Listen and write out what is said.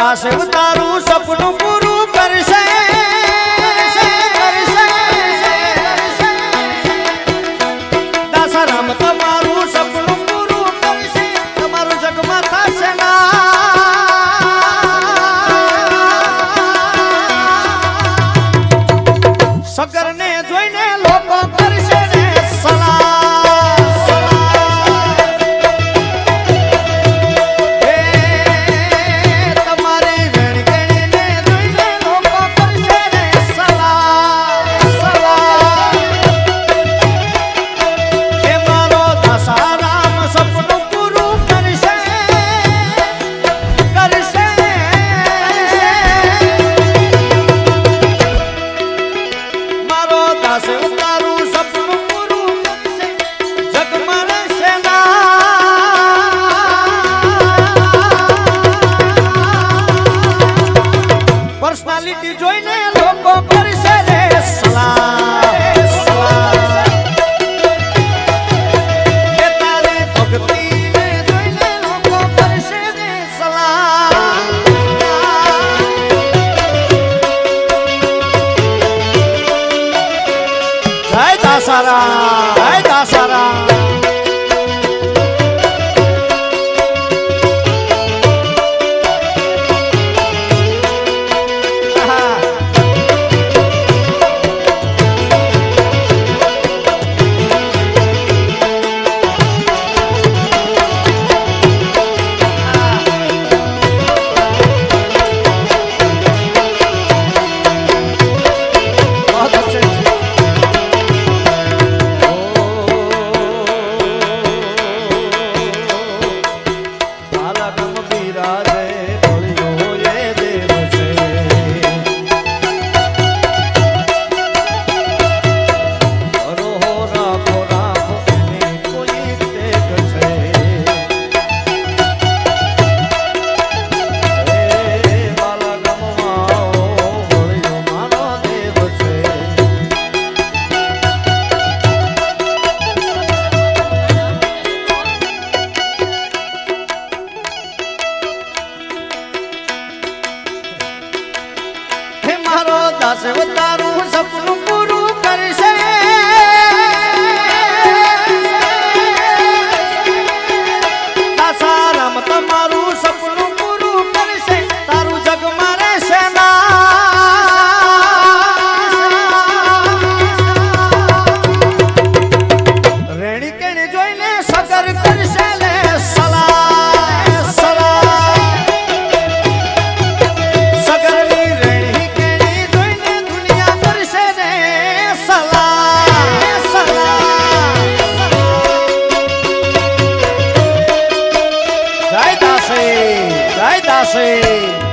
દાસ તારું સપનું પૂરું Tadam! દાસ તારું સપનું Amen.